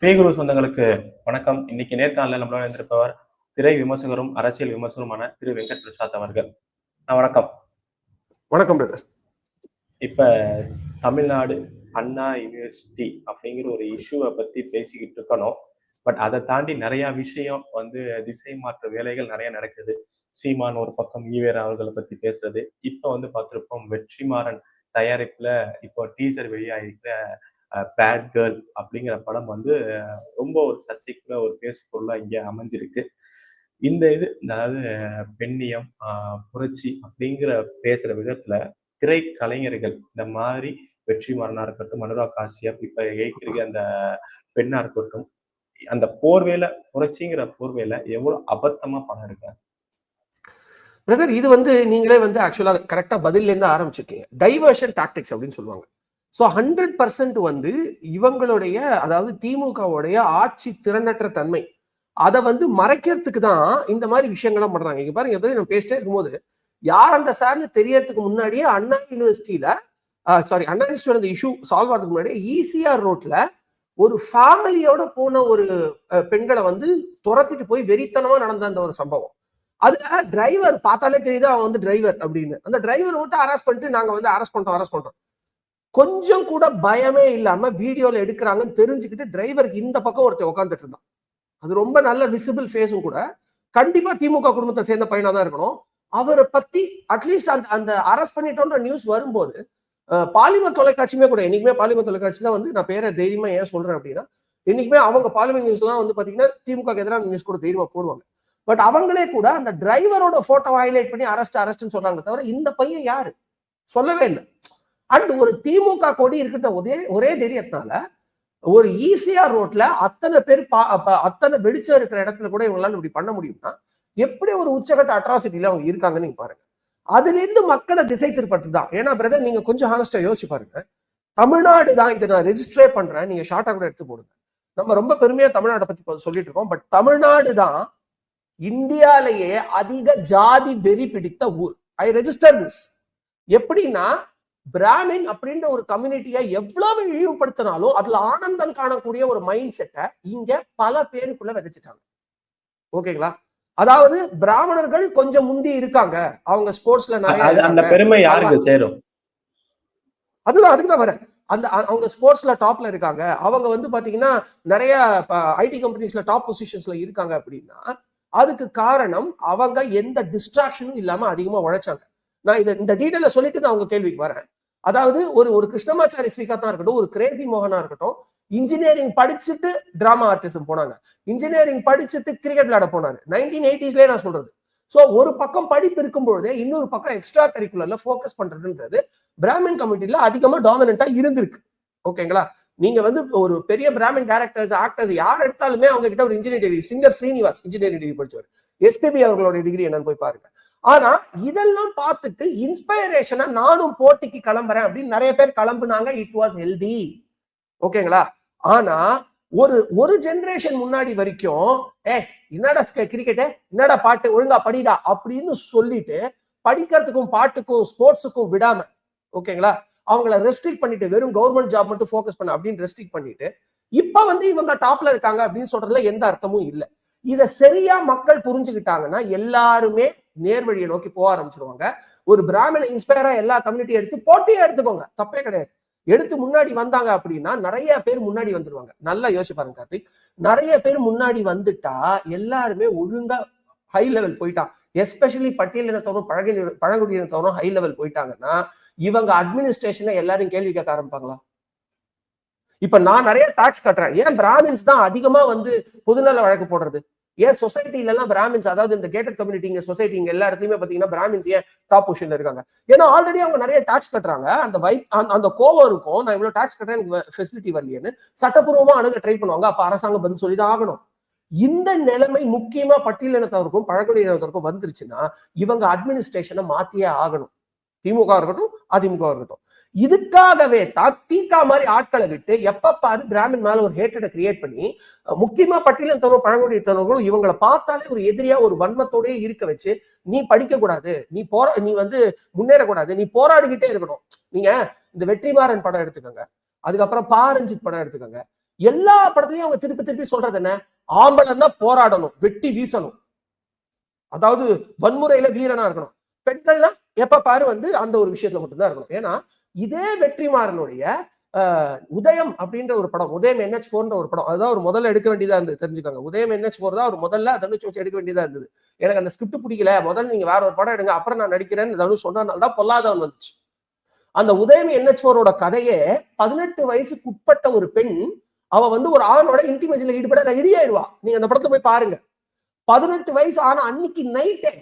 பேகுரு சொந்தங்களுக்கு வணக்கம். இன்னைக்கு நேர்காணல நம்மளோட இருந்திருப்பவர் திரை விமர்சகரும் அரசியல் விமர்சகருமான திரு வெங்கட் பிரசாத் அவர்கள். நான் வணக்கம். வணக்கம் பிரதர் இப்ப தமிழ்நாடு அண்ணா யூனிவர்சிட்டி அப்படிங்கிற ஒரு இஷ்யூவை பத்தி பேசிக்கிட்டு இருக்கணும். பட் அதை தாண்டி நிறைய விஷயம் வந்து திசை மாற்ற வேலைகள் நிறைய நடக்குது. சீமான் ஒரு பக்கம் ஈவேரா அவர்களை பத்தி பேசுறது. இப்ப வந்து பார்த்திருப்போம் வெற்றிமாறன் தயாரிப்புல இப்போ டீசர் வெளியாகிருக்கிற பேட் கேர்ள் அப்படிங்கிற படம் வந்து ரொம்ப ஒரு சர்ச்சைக்குள்ள ஒரு பேசு பொருளா இங்கே அமைஞ்சிருக்கு. இந்த இது அதாவது பெண்ணியம் ஆஹ், புரட்சி அப்படிங்கிற பேசுற விதத்துல திரைக்கலைஞர்கள் இந்த மாதிரி வெற்றிமாறனா இருக்கட்டும் மனுரா காசியப் இப்போ ஏற்கிற அந்த பெண்ணா இருக்கட்டும் அந்த போர்வேல புரட்சிங்கிற போர்வேல எவ்வளவு அபத்தமா படம் இருக்காங்க பிரதர் இது வந்து நீங்களே வந்து ஆக்சுவலா கரெக்டா பதில்ல இருந்து ஆரம்பிச்சிருக்கீங்க. டைவர்ஷன் டாக்டிக்ஸ் அப்படின்னு சொல்லுவாங்க. ஸோ ஹண்ட்ரட் பர்சன்ட் வந்து இவங்களுடைய அதாவது திமுகவுடைய ஆட்சி திறனற்ற தன்மை. அதை வந்து மறைக்கிறதுக்கு தான் இந்த மாதிரி விஷயங்கள்லாம் பண்றாங்க. இங்க பாருங்க எப்படி நம்ம பேசிட்டே இருக்கும்போது யார் அந்த சார்னு தெரியறதுக்கு முன்னாடியே அண்ணா யூனிவர்சிட்டியில சாரி அண்ணா யூனிவர்சிட்டியோட அந்த இஷ்யூ சால்வ் ஆகிறதுக்கு முன்னாடியே ஈசிஆர் ரோட்ல ஒரு ஃபேமிலியோட போன ஒரு பெண்களை வந்து துரத்திட்டு போய் வெறித்தனமா நடந்த அந்த ஒரு சம்பவம். அதுல டிரைவர் பார்த்தாலே தெரியுது அவன் வந்து டிரைவர் அப்படின்னு. அந்த டிரைவர் மட்டும் அரெஸ்ட் பண்ணிட்டு நாங்க வந்து அரெஸ்ட் பண்ணிட்டோம் அரெஸ்ட் பண்றோம் கொஞ்சம் கூட பயமே இல்லாம வீடியோல எடுக்கிறாங்கன்னு தெரிஞ்சுக்கிட்டு டிரைவருக்கு இந்த பக்கம் ஒருத்தர் உட்காந்துட்டு இருந்தான். அது ரொம்ப நல்ல விசிபிள் ஃபேஸும் கூட. கண்டிப்பா திமுக குடும்பத்தை சேர்ந்த பையனா தான் இருக்கணும். அவரை பத்தி அட்லீஸ்ட் அந்த அந்த அரெஸ்ட் பண்ணிட்டோன்ற நியூஸ் வரும்போது பாலிமர் தொலைக்காட்சியுமே கூட என்னைக்குமே பாலிமர் தொலைக்காட்சி தான் வந்து நான் பேரை தைரியமா ஏன் சொல்றேன் அப்படின்னா என்னைக்குமே அவங்க பாலிமர் நியூஸ்லாம் வந்து பாத்தீங்கன்னா திமுக எதிரான நியூஸ் கூட தைரியமா போடுவாங்க. பட் அவங்களே கூட அந்த டிரைவரோட போட்டோ ஹைலைட் பண்ணி அரெஸ்ட் அரெஸ்ட்னு சொல்றாங்க தவிர இந்த பையன் யாரு? சொல்லவே இல்லை. அண்ட் ஒரு திமுக கொடி இருக்கின்ற ஒரே ஒரே தைரியத்தினால ஒரு ஈசிஆர் ரோட்ல அத்தனை பேர் பா- அத்தனை வெளிச்சம் இருக்கிற இடத்துல கூட இவங்களால இப்படி பண்ண முடியும்னா எப்படி ஒரு உச்சகட்ட அட்ராசிட்டில அவங்க இருக்காங்கன்னு நீங்க பாருங்க. அதுல இருந்து மக்களை திசை திருப்பட்டு தான் ஏன்னா பிரதர் நீங்க கொஞ்சம் ஹானஸ்டா யோசிச்சு பாருங்க. தமிழ்நாடு தான் இதை நான் ரெஜிஸ்டரே பண்றேன். நீங்க ஷார்ட்டா கூட எடுத்து போடுங்க. நம்ம ரொம்ப பெருமையா தமிழ்நாட்டை பத்தி சொல்லிட்டு இருக்கோம். பட் தமிழ்நாடு தான் இந்தியாலேயே அதிக ஜாதி வெறி பிடித்த ஊர். ஐ ரெஜிஸ்டர் திஸ் எப்படின்னா பிராமின் அப்படின்ற ஒரு கம்யூனிட்டியை எவ்வளவு இழிவுபடுத்தினாலும் அதுல ஆனந்தம் காணக்கூடிய ஒரு மைண்ட் செட்டை இங்க பல பேருக்குள்ள விதைச்சிட்டாங்க. ஓகேங்களா? அதாவது பிராமணர்கள் கொஞ்சம் முந்தி இருக்காங்க. அவங்க ஸ்போர்ட்ஸ்ல நிறைய அந்த. பெருமை யாருக்கு சேரும்? அதுதான் அதுக்கு தான் வரேன். அந்த அவங்க ஸ்போர்ட்ஸ்ல டாப்ல இருக்காங்க. அவங்க வந்து பாத்தீங்கன்னா நிறைய ஐடி கம்பெனிஸ்ல டாப் பொசிஷன்ஸ்ல இருக்காங்க அப்படின்னா அதுக்கு காரணம் அவங்க எந்த டிஸ்ட்ராக்ஷனும் இல்லாம அதிகமா உழைச்சாங்க. நான் இதை இந்த டீட்டெயில சொல்லிட்டு நான் உங்க கேள்விக்கு வரேன். அதாவது ஒரு ஒரு கிருஷ்ணமாச்சாரி ஸ்ரீகாந்தா இருக்கட்டும் ஒரு கிரேசி மோகனா இருக்கட்டும் இன்ஜினியரிங் படிச்சுட்டு டிராமா ஆர்டிசம் போனாங்க. இன்ஜினியரிங் படிச்சுட்டு கிரிக்கெட் விளையாட போனாங்க நைன்டீன் எயிட்டிஸ்லேயே நான் சொல்றது. ஸோ ஒரு பக்கம் படிப்பு இருக்கும்பொழுதே இன்னொரு பக்கம் எக்ஸ்ட்ரா கரிக்குலர்ல ஃபோக்கஸ் பண்றதுன்றது பிராமின் கமிட்டில அதிகமா டாமினண்டா இருந்திருக்கு. ஓகேங்களா நீங்க வந்து ஒரு பெரிய பிராமின் டேரக்டர்ஸ் ஆக்டர்ஸ் யார் எடுத்தாலுமே அவங்க கிட்ட ஒரு engineering degree singer Srinivas engineering degree படிச்சவர். எஸ்பிபி அவர்களோட டிகிரி என்னன்னு போய் பாருங்க. ஆனா இதெல்லாம் பார்த்துட்டு இன்ஸ்பைரேஷனா நானும் போட்டிக்கு கிளம்புறேன் அப்படின்னு நிறைய பேர் கிளம்புனாங்க. இட் வாஸ் ஹெல்தி ஓகேங்களா? ஆனா ஒரு ஒரு ஜெனரேஷன் முன்னாடி வரைக்கும் ஏ என்னடா கிரிக்கெட்டு என்னடா பாட்டு? ஒழுங்கா படிடா? அப்படின்னு சொல்லிட்டு படிக்கிறதுக்கும் பாட்டுக்கும் ஸ்போர்ட்ஸுக்கும் விடாம ஓகேங்களா? அவங்கள ரெஸ்ட்ரிக்ட் பண்ணிட்டு வெறும் கவர்மெண்ட் ஜாப் மட்டும் ஃபோக்கஸ் பண்ண அப்படின்னு ரெஸ்ட்ரிக்ட் பண்ணிட்டு இப்ப வந்து இவங்க டாப்ல இருக்காங்க அப்படின்னு சொல்றதுல எந்த அர்த்தமும் இல்லை. இதை சரியா மக்கள் புரிஞ்சுக்கிட்டாங்கன்னா எல்லாருமே நேர்வழியை நோக்கி போக ஆரம்பிச்சிருவாங்க. ஒரு பிராமண இன்ஸ்பயரா எல்லா கம்யூனிட்டியும் எடுத்து போட்டியே எடுத்துக்கோங்க. தப்பே கிடையாது. எடுத்து முன்னாடி வந்தாங்க அப்படின்னா நிறைய பேர் முன்னாடி வந்துருவாங்க. நல்லா யோசிச்சு பாருங்க கார்த்திக். நிறைய பேர் முன்னாடி வந்துட்டா எல்லாருமே ஒழுங்கா ஹை லெவல் போயிட்டான் எஸ்பெஷலி பட்டியலினத்தவரும் பழகின பழங்குடியினத்தவரும் ஹை லெவல் போயிட்டாங்கன்னா இவங்க அட்மினிஸ்ட்ரேஷனை எல்லாரும் கேள்வி கேட்க ஆரம்பிப்பாங்களா? இப்ப நான் நிறைய டாக்ஸ் கட்டுறேன். ஏன் பிராமின்ஸ் தான் அதிகமா வந்து பொதுநல வழக்கு போடுறது? ஏன் சொசைட்டில எல்லாம் பிராமின்ஸ் அதாவது இந்த கேட்டட் கம்யூனிட்டிங்க சொசைட்டிங்க எல்லா இடத்துலயுமே பாத்தீங்கன்னா பிராமின்ஸ் ஏன் டாப் பொசிஷன்ல இருக்காங்க? ஏன்னா ஆல்ரெடி அவங்க நிறைய டாக்ஸ் கட்டுறாங்க. அந்த வை அந்த- அந்த கோவம் இருக்கும். நான் இவ்வளவு டாக்ஸ் கட்டுறேன் எனக்கு ஃபெசிலிட்டி வரலையேன்னு சட்டப்பூர்வமா அணுக ட்ரை பண்ணுவாங்க. அப்ப அரசாங்கம் பதில் சொல்லிதான் ஆகணும். இந்த நிலைமை முக்கியமா பட்டியலினத்தவருக்கும் பழங்குடியினத்தவருக்கும் வந்துருச்சுன்னா இவங்க அட்மினிஸ்ட்ரேஷனை மாத்தியே ஆகணும். திமுக இருக்கட்டும் அதிமுக இருக்கட்டும். இதுக்காகவே தான் தீகா மாதிரி ஆட்களை விட்டு எப்ப பாரு பிராமின் மேல ஒரு ஹேட்டடை கிரியேட் பண்ணி அஹ், முக்கியமா பழங்குடி பழங்குடியினத்தவர்களும் இவங்களை பார்த்தாலே ஒரு எதிரியா ஒரு வன்மத்தோடயே இருக்க வச்சு நீ படிக்க கூடாது நீ போரா நீ வந்து முன்னேறக்கூடாது நீ போராடிக்கிட்டே இருக்கணும். நீங்க இந்த வெற்றிமாறன் படம் எடுத்துக்கோங்க. அதுக்கப்புறம் பாரஞ்சித் படம் எடுத்துக்கோங்க. எல்லா படத்துலயும் அவங்க திருப்பி திருப்பி சொல்றது என்ன? ஆம்பளன்னா போராடணும் வெட்டி வீசணும். அதாவது வன்முறையில வீரனா இருக்கணும். பெண்கள்னா எப்ப பாரு வந்து அந்த ஒரு விஷயத்துல மட்டும்தான் இருக்கணும். ஏன்னா இதே வெற்றிமாறனுடைய ஆஹ், உதயம் அப்படின்ற ஒரு படம் உதயம் என்ஹெச் போர்ன்ற ஒரு படம். அதுதான் ஒரு முதல்ல எடுக்க வேண்டியதா இருந்தது தெரிஞ்சுக்காங்க. உதயம் என்ஹெச் போர் தான் ஒரு முதல்ல தனுஷ் வச்சு எடுக்க வேண்டியதா இருந்தது. எனக்கு அந்த ஸ்கிரிப்ட் பிடிக்கல. முதல்ல நீங்க வேற ஒரு படம் எடுங்க அப்புறம் நான் நடிக்கிறேன்னு தனுஷ் சொன்னதுனால தான் பொல்லாதவன் வந்துச்சு. அந்த உதயம் என்ஹெச் போரோட கதையே பதினெட்டு வயசுக்கு உட்பட்ட ஒரு பெண் அவ வந்து ஒரு ஆணோட இன்டிமேஷன்ல ஈடுபட ரெடி ஆயிடுவா. நீங்க அந்த படத்தை போய் பாருங்க. பதினெட்டு வயசு ஆன அன்னைக்கு நைட்டே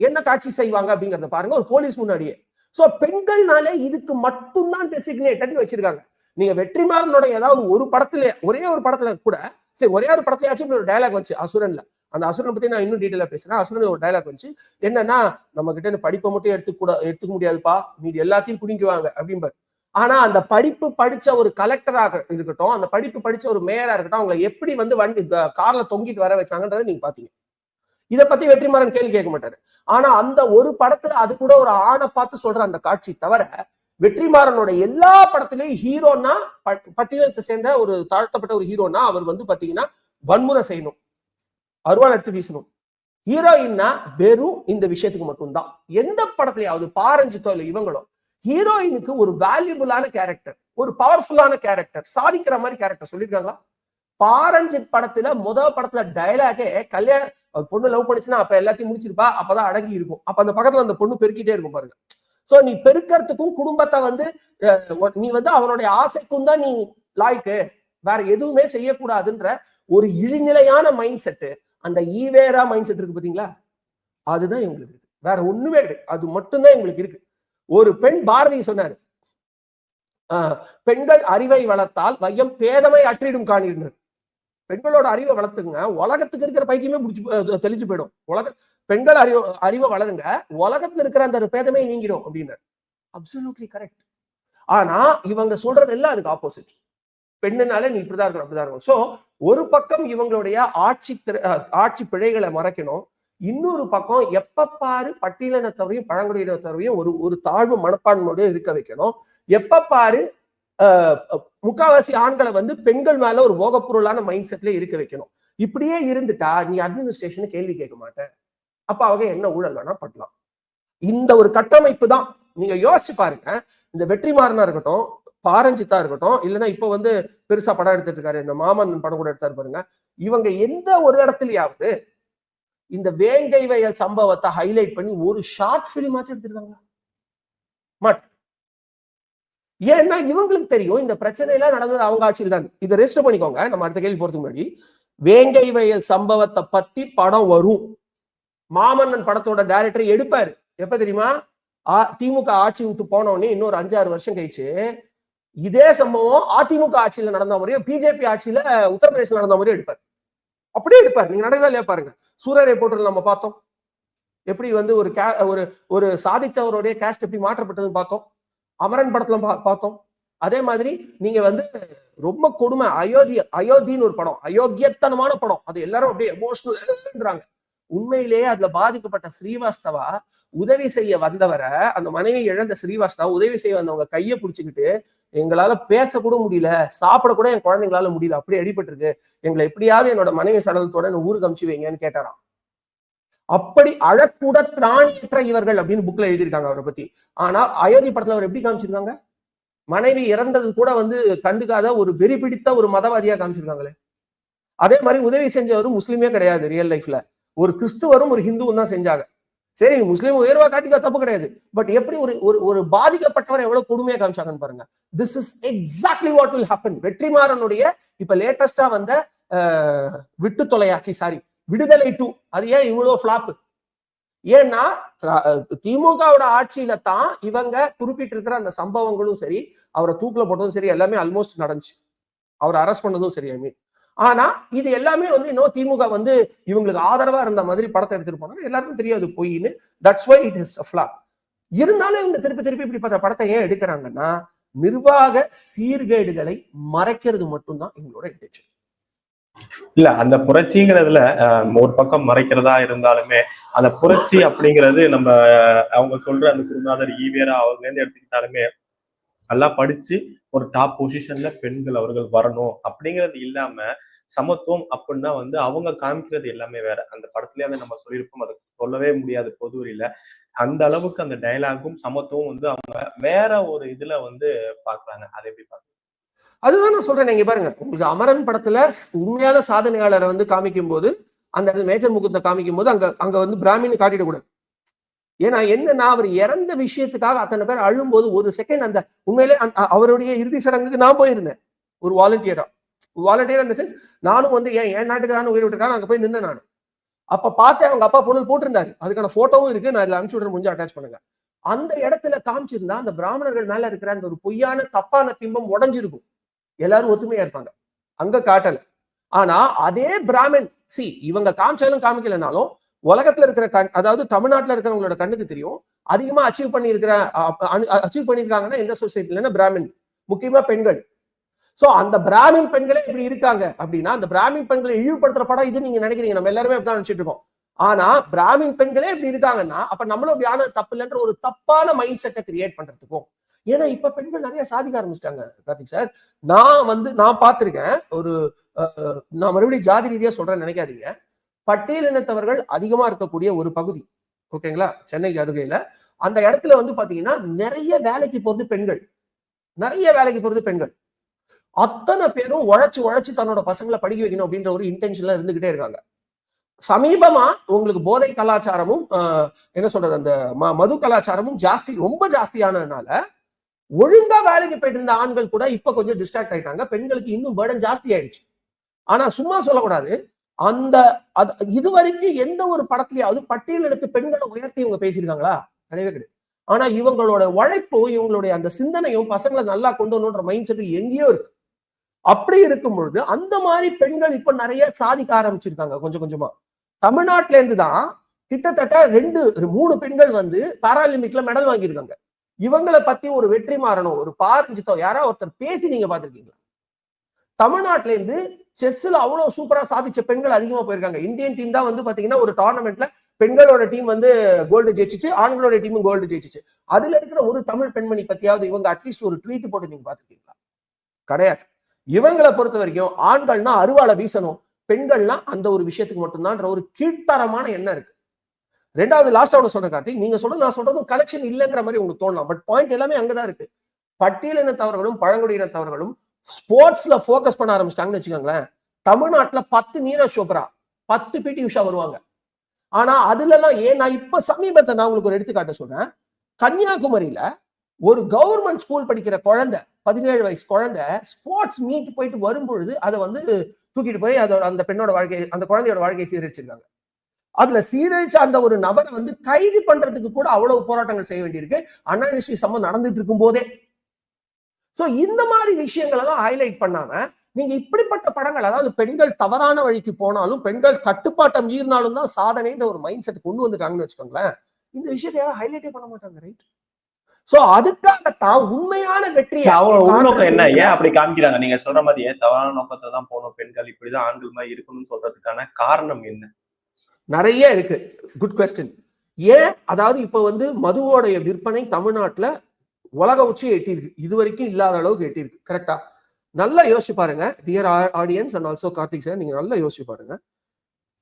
என்ன காட்சி செய்வாங்க அப்படிங்கறத பாருங்க. ஒரு போலீஸ் முன்னாடியே. சோ பெண்கள்னாலே இதுக்கு மட்டும்தான் டெசிக்னேட்டட்னு வச்சிருக்காங்க. நீங்க வெற்றிமாறனோட ஏதாவது ஒரு படத்துல ஒரே ஒரு படத்துல கூட சரி ஒரே ஒரு படத்துலயாச்சும் ஒரு டயலாக் வச்சு அசுரன்ல. அந்த அசுரன் பத்தி நான் இன்னும் டீட்டெயிலா பேசுறேன். அசுரன்ல ஒரு டயலாக் வச்சு என்னன்னா நம்ம கிட்ட இந்த படிப்பை மட்டும் எடுத்துக்க கூட எடுத்துக்க முடியாதுப்பா மீதி எல்லாத்தையும் குடிங்குவாங்க அப்படிம்பாரு. ஆனா அந்த படிப்பு படிச்ச ஒரு கலெக்டராக இருக்கட்டும் அந்த படிப்பு படிச்ச ஒரு மேயரா இருக்கட்டும் அவங்களை எப்படி வந்து வண்டி கார்ல தொங்கிட்டு வர வச்சாங்கன்றதை நீங்க பாத்தீங்க. இதை பத்தி வெற்றிமாறன் கேள்வி கேட்க மாட்டாரு. ஆனா அந்த ஒரு படத்துல அது கூட ஒரு ஆணை பார்த்து சொல்ற அந்த காட்சி தவிர வெற்றிமாறனோட எல்லா படத்திலயும் ஹீரோனா பட்டியலத்தை சேர்ந்த ஒரு தாழ்த்தப்பட்ட ஒரு ஹீரோனா அவர் வந்து பாத்தீங்கன்னா வன்முறை செய்யணும். அருவாள் எடுத்து வீசணும். ஹீரோயின்னா வெறும் இந்த விஷயத்துக்கு மட்டும்தான். எந்த படத்துலயாவது பாரஞ்சித்தோ இல்ல இவங்களோ ஹீரோயினுக்கு ஒரு வேல்யூபுல்லான கேரக்டர் ஒரு பவர்ஃபுல்லான கேரக்டர் சாதிக்கிற மாதிரி கேரக்டர் சொல்லியிருக்காங்களா? பாரஞ்சித் படத்துல முதல் படத்துல டயலாகே கல்யாண ஒரு பொண்ணு லவ் பண்ணிச்சுன்னா அப்ப எல்லாத்தையும் முடிச்சிருப்பா அப்பதான் அடங்கி இருக்கும். அப்ப அந்த பக்கத்துல அந்த பொண்ணு பெருக்கிட்டே இருக்கும் பாருங்க. சோ நீ பெருக்கிறதுக்கும் குடும்பத்தை வந்து நீ வந்து அவனுடைய ஆசைக்கும் தான் நீ லாய்க்கு. வேற எதுவுமே செய்யக்கூடாதுன்ற ஒரு இழிநிலையான மைண்ட் செட்டு அந்த ஈவேரா மைண்ட் செட் இருக்கு பாத்தீங்களா? அதுதான் இவங்களுக்கு இருக்கு. வேற ஒண்ணுமே கிடையாது. அது மட்டும்தான் இவங்களுக்கு இருக்கு. ஒரு பெண் பாரதி சொன்னாரு. ஆஹ், பெண்கள் அறிவை வளர்த்தால் வையம் பேதமை அற்றிடும் காணினர் பெண்களோட அறிவை வளர்த்துங்க. உலகத்துக்கு இருக்கிற பைத்தியமே பிடிச்சி தெளிச்சு தெளிஞ்சு போயிடும். உலக பெண்கள் அறிவு அறிவை வளருங்க. உலகத்துல இருக்கிற அந்த ஒரு பேதமே நீங்கிடும் அப்படின்னாரு. அப்சல்யூட்லி கரெக்ட் ஆனா இவங்க சொல்றது எல்லாம் அதுக்கு ஆப்போசிட் பெண்ணுனாலே நீ இப்படிதான் இருக்கணும் அப்படிதான் இருக்கணும். சோ ஒரு பக்கம் இவங்களுடைய ஆட்சி திற- அஹ் ஆட்சி பிழைகளை மறைக்கணும். இன்னொரு பக்கம் எப்ப பாரு பட்டியலினத்தவரையும் பழங்குடியினத்தவரையும் ஒரு ஒரு தாழ்வு மனப்பான்மையோட இருக்க வைக்கணும். எப்ப பாரு முக்காவாசி ஆண்களை வந்து பெண்கள் மேல ஒரு போகப்பொருளான மைண்ட் செட்ல இருக்க வைக்கணும். இப்படியே இருந்துட்டா நீ அட்மினிஸ்ட்ரேஷன் கேள்வி கேட்க மாட்ட. அப்ப அவங்க என்ன ஊழல் வேணா பண்ணலாம். இந்த ஒரு கட்டமைப்பு தான். நீங்க யோசிச்சு பாருங்க. இந்த வெற்றிமாறனா இருக்கட்டும் பாரஞ்சித்தா இருக்கட்டும் இல்லைன்னா இப்போ வந்து பெருசா படம் எடுத்துட்டு இருக்காரு இந்த மாமன் படம் கூட எடுத்தாரு பாருங்க. இவங்க எந்த ஒரு இடத்துலயாவது இந்த வேங்கை வயல் சம்பவத்தை ஹைலைட் பண்ணி ஒரு ஷார்ட் பிலிமாச்சும் எடுத்திருக்காங்க எடுத்திருக்காங்களா? ஏன்னா இவங்களுக்கு தெரியும் இந்த பிரச்சனை எல்லாம் நடந்தது அவங்க ஆட்சியில் தான். இதை ரெஜிஸ்டர் பண்ணிக்கோங்க. நம்ம அடுத்த கேள்வி போறதுக்கு முன்னாடி வேங்கை வயல் சம்பவத்தை பத்தி படம் வரும். மாமன்னன் படத்தோட டைரக்டர் எடுப்பாரு. எப்ப தெரியுமா? திமுக ஆட்சி விட்டு போன உடனே இன்னொரு அஞ்சாறு வருஷம் கழிச்சு இதே சம்பவம் அதிமுக ஆட்சியில நடந்த முறையும் பிஜேபி ஆட்சியில உத்தரப்பிரதேசம் நடந்த முறையும் எடுப்பார். அப்படியே எடுப்பார். நீங்க நடக்குதா இல்லையா பாருங்க. சூரரை போட்டு நம்ம பார்த்தோம். எப்படி வந்து ஒரு கே ஒரு ஒரு சாதித்தவருடைய கேஸ்ட் எப்படி மாற்றப்பட்டதுன்னு பார்த்தோம். அமரன் படத்துல பா- பார்த்தோம். அதே மாதிரி நீங்க வந்து ரொம்ப கொடுமை அயோத்தி அயோத்தின்னு ஒரு படம் அயோக்கியத்தனமான படம். அது எல்லாரும் அப்படியே எமோஷனல்ன்றாங்க உண்மையிலேயே அதுல பாதிக்கப்பட்ட ஸ்ரீவாஸ்தவா உதவி செய்ய வந்தவரை அந்த மனைவி இழந்த ஸ்ரீவாஸ்தவா உதவி செய்ய வந்தவங்க கையை பிடிச்சிக்கிட்டு எங்களால பேச கூட முடியல சாப்பிட கூட என் குழந்தைங்களால முடியல அப்படியே அடிபட்டிருக்கு. எங்களை எப்படியாவது என்னோட மனைவி சடலத்தோட என்ன ஊருக்கு அமுச்சு வைங்கன்னு கேட்டாராம். அப்படி அழக்கூட திராணியற்ற இவர்கள் அப்படின்னு புக்ல எழுதியிருக்காங்க அவரை பத்தி. ஆனா அயோத்தி படத்துல அவர் எப்படி காமிச்சிருக்காங்க? மனைவி இறந்தது கூட வந்து கண்டுக்காத ஒரு வெறி பிடித்த ஒரு மதவாதியா காமிச்சிருக்காங்களே. அதே மாதிரி உதவி செஞ்சவரும் முஸ்லீமே கிடையாது ரியல் லைஃப்ல ஒரு கிறிஸ்துவரும் ஒரு ஹிந்துவும் தான் செஞ்சாங்க. சரி நீ முஸ்லீம் உயர்வா காட்டிக்க தப்பு கிடையாது. பட் எப்படி ஒரு ஒரு ஒரு பாதிக்கப்பட்டவரை எவ்வளவு கொடுமையா காமிச்சாங்கன்னு பாருங்க. This is exactly what will happen வெற்றிமாறனுடைய இப்ப லேட்டஸ்டா வந்த விட்டு தொலையாச்சி சாரி விடுதலை டூ அது ஏன் இவ்வளவு ஃபிளாப் ஏன்னா திமுகவோட ஆட்சியில தான் இவங்க குறிப்பிட்டு இருக்கிற அந்த சம்பவங்களும் சரி அவரை தூக்குல போட்டதும் சரி எல்லாமே ஆல்மோஸ்ட் நடந்துச்சு. அவரை அரெஸ்ட் பண்ணதும் சரி ஐ மீன் ஆனா இது எல்லாமே வந்து இன்னும் திமுக வந்து இவங்களுக்கு ஆதரவா இருந்த மாதிரி படத்தை எடுத்துட்டு போனாங்க. எல்லாருக்கும் தெரியாது பொய்ன்னு. That's why it is flop இருந்தாலும் இவங்க திருப்பி திருப்பி இப்படி பண்ற படத்தை ஏன் எடுக்கிறாங்கன்னா நிர்வாக சீர்கேடுகளை மறைக்கிறது மட்டும்தான் இவங்களோட இன்டென்ஷன் இல்ல அந்த புரட்சிங்கிறதுல ஒரு பக்கம் மறைக்கிறதா இருந்தாலுமே அந்த புரட்சி அப்படிங்கிறது நம்ம அவங்க சொல்ற அந்த குருநாதர் ஈவேரா அவங்க இருந்து எடுத்துக்கிட்டாலுமே நல்லா படிச்சு ஒரு டாப் பொசிஷன்ல பெண்கள் அவர்கள் வரணும் அப்படிங்கிறது இல்லாம சமத்துவம் அப்படின்னா வந்து அவங்க காமிக்கிறது எல்லாமே வேற. அந்த படத்துலயே அதை நம்ம சொல்லியிருப்போம். அதை சொல்லவே முடியாது பொதுவரியில அந்த அளவுக்கு அந்த டயலாகும் சமத்துவம் வந்து அவங்க வேற ஒரு இதுல வந்து பாக்குறாங்க அதை எப்படி பாக்குறாங்க அதுதான் நான் சொல்றேன். நீங்க பாருங்க உங்களுக்கு அமரன் படத்துல உண்மையான சாதனையாளரை வந்து காமிக்கும் போது அந்த இடத்துல மேஜர் முகுந்த காமிக்கும் போது அங்க அங்க வந்து பிராமின் காட்டிடக்கூடாது ஏன்னா என்னன்னா அவர் இறந்த விஷயத்துக்காக அத்தனை பேர் அழும்போது ஒரு செகண்ட் அந்த உண்மையிலே அவருடைய இறுதி சடங்குக்கு நான் போயிருந்தேன். ஒரு வாலண்டியரா வாலண்டியர் அந்த சென்ஸ் நானும் வந்து ஏன் என் நாட்டுக்கு தானே உயிர் விட்டுருக்காங்க அங்க போய் நின்று நான். அப்ப பார்த்தேன் அவங்க அப்பா பொண்ணு போட்டிருந்தாரு. அதுக்கான போட்டோவும் இருக்கு. நான் இதுல அனுப்பிச்சு விடுற முடிஞ்சு அட்டாச் பண்ணுங்க. அந்த இடத்துல காமிச்சிருந்தா அந்த பிராமணர்கள் மேல இருக்கிற அந்த ஒரு பொய்யான தப்பான பிம்பம் உடஞ்சிருக்கும். எல்லாரும் ஒத்துமையா இருப்பாங்க. அங்க காட்டல. ஆனா அதே பிராமின் சி இவங்க காமிச்சாலும் காமிக்கலனாலும் உலகத்துல இருக்கிற கண் அதாவது தமிழ்நாட்டுல இருக்கிறவங்களோட கண்ணுக்கு தெரியும். அதிகமா அச்சீவ் பண்ணியிருக்கிற அச்சீவ் பண்ணியிருக்காங்கன்னா எந்த சொசைட்டிலன்னா பிராமின். முக்கியமா பெண்கள். சோ அந்த பிராமின் பெண்களே இப்படி இருக்காங்க அப்படின்னா அந்த பிராமின் பெண்களை இழிவுபடுத்துற படம் இது நீங்க நினைக்கிறீங்க. நம்ம எல்லாருமே அப்படிதான் நினைச்சிட்டு இருக்கோம். ஆனா பிராமின் பெண்களே இப்படி இருக்காங்கன்னா அப்ப நம்மளும் அப்படி தப்பு இல்லைன்ற ஒரு தப்பான மைண்ட் செட்டை கிரியேட் பண்றதுக்கும் ஏன்னா இப்ப பெண்கள் நிறைய சாதிக்க ஆரம்பிச்சிட்டாங்க கார்த்திக் சார். நான் வந்து நான் பார்த்திருக்கேன் ஒரு அஹ், நான் மறுபடியும் ஜாதி ரீதியா சொல்றேன்னு நினைக்காதீங்க. பட்டியலினத்தவர்கள் அதிகமா இருக்கக்கூடிய ஒரு பகுதி ஓகேங்களா? சென்னைக்கு அருகையில அந்த இடத்துல வந்து பாத்தீங்கன்னா நிறைய வேலைக்கு போறது பெண்கள். நிறைய வேலைக்கு போறது பெண்கள். அத்தனை பேரும் உழைச்சு உழைச்சு தன்னோட பசங்களை படிக்க வைக்கணும் அப்படின்ற ஒரு இன்டென்ஷன்ல இருந்துகிட்டே இருக்காங்க. சமீபமா உங்களுக்கு போதை கலாச்சாரமும் ஆஹ், என்ன சொல்றது அந்த ம- மது கலாச்சாரமும் ஜாஸ்தி ரொம்ப ஜாஸ்தியானதுனால ஒழுங்கா வேலைக்கு போயிட்டு இருந்த ஆண்கள் கூட இப்ப கொஞ்சம் டிஸ்ட்ராக்ட் ஆயிட்டாங்க. பெண்களுக்கு இன்னும் பேர்டன் ஜாஸ்தி ஆயிடுச்சு. ஆனா சும்மா சொல்லக்கூடாது. அந்த அது இது வரைக்கும் எந்த ஒரு படத்துலயாவது பட்டியல் எடுத்து பெண்களை உயர்த்தி இவங்க பேசியிருக்காங்களா? கிடையவே கிடையாது. ஆனா இவங்களோட உழைப்பும் இவங்களுடைய அந்த சிந்தனையும் பசங்களை நல்லா கொண்டு வரணுன்ற மைண்ட் செட் எங்கேயோ இருக்கு. அப்படி இருக்கும் பொழுது அந்த மாதிரி பெண்கள் இப்ப நிறைய சாதிக்க ஆரம்பிச்சிருக்காங்க கொஞ்சம் கொஞ்சமா. தமிழ்நாட்டுல இருந்து தான் கிட்டத்தட்ட ரெண்டு மூணு பெண்கள் வந்து பாராலிம்பிக்ல மெடல் வாங்கியிருக்காங்க. இவங்களை பத்தி ஒரு வெற்றி மாறணும் ஒரு பாரஞ்சித்தோ யாரோ ஒருத்தர் பேசி நீங்க பாத்திருக்கீங்களா தமிழ்நாட்டுல இருந்து செஸ்ல அவ்வளவு சூப்பரா சாதிச்ச பெண்கள் அதிகமா போயிருக்காங்க. இந்தியன் டீம் தான் வந்து பாத்தீங்கன்னா ஒரு டோர்னமெண்ட்ல பெண்களோட டீம் வந்து கோல்டு ஜெயிச்சிச்சு ஆண்களோட டீமும் கோல்டு ஜெயிச்சிச்சு. அதுல இருக்கிற ஒரு தமிழ் பெண்மணி பத்தியாவது இவங்க அட்லீஸ்ட் ஒரு ட்வீட் போட்டு நீங்க பாத்துருக்கீங்களா கிடையாது. இவங்களை பொறுத்த வரைக்கும் ஆண்கள்னா அருவாளை வீசணும் பெண்கள்னா அந்த ஒரு விஷயத்துக்கு மட்டும்தான்ற ஒரு கீழ்த்தரமான எண்ணம் இருக்கு. ரெண்டாவது லாஸ்ட் அவனை சொன்ன கார்த்திக். நீங்க சொல்றது நான் சொல்றதும் கலெக்ஷன் இல்லைங்கிற மாதிரி உங்களுக்கு தோணலாம். பட் பாயிண்ட் எல்லாமே அங்கதான் இருக்கு. பட்டியலினத்தவர்களும் பழங்குடியினத்தவர்களும் ஸ்போர்ட்ஸ்ல போக்கஸ் பண்ண ஆரம்பிச்சிட்டாங்கன்னு வச்சுக்கோங்களேன் தமிழ்நாட்டுல பத்து நீரஜ் சோப்ரா பத்து பிடி உஷா வருவாங்க. ஆனா அதுல எல்லாம் ஏன் நான் இப்ப சமீபத்தை நான் உங்களுக்கு ஒரு எடுத்துக்காட்ட சொல்றேன். கன்னியாகுமரியில ஒரு கவர்மெண்ட் ஸ்கூல் படிக்கிற குழந்தை பதினேழு வயசு குழந்தை ஸ்போர்ட்ஸ் மீட் போயிட்டு வரும்பொழுது அதை வந்து தூக்கிட்டு போய் அதோட அந்த பெண்ணோட வாழ்க்கை அந்த குழந்தையோட வாழ்க்கையை சீரழிச்சிருக்காங்க. அதுல சீரழிச்ச அந்த ஒரு நபரை வந்து கைது பண்றதுக்கு கூட அவ்வளவு போராட்டங்கள் செய்ய வேண்டியிருக்கு. அண்ணா யூனிவர்சிட்டி சம்பவம் நடந்துட்டு இருக்கும் போதே சோ இந்த மாதிரி விஷயங்கள் எல்லாம் ஹைலைட் பண்ணாம நீங்க இப்படிப்பட்ட படங்கள் அதாவது பெண்கள் தவறான வழிக்கு போனாலும் பெண்கள் கட்டுப்பாட்டை மீறினாலும் தான் சாதனைன்ற ஒரு மைண்ட் செட் கொண்டு வந்துட்டாங்கன்னு வச்சுக்கோங்களேன். இந்த விஷயத்தை யாரும் ஹைலைட்டே பண்ண மாட்டாங்க ரைட் சோ அதுக்காகத்தான் உண்மையான வெற்றியை அவங்க என்ன? ஏன் அப்படி காமிக்கிறாங்க? நீங்க சொல்ற மாதிரியே தவறான நோக்கத்துல தான் போகணும்? பெண்கள் இப்படிதான் ஆண்கள் மாதிரி இருக்கணும்னு சொல்றதுக்கான காரணம் என்ன? நிறைய இருக்கு. குட் கொஸ்டின் ஏன்? அதாவது இப்ப வந்து மதுவோடைய விற்பனை தமிழ்நாட்டுல உலக உச்சி எட்டியிருக்கு. இது வரைக்கும் இல்லாத அளவுக்கு எட்டியிருக்கு. கரெக்டா நல்லா யோசிச்சு பாருங்க. Dear audience and also Karthik sir நீங்க நல்லா யோசிச்சு பாருங்க.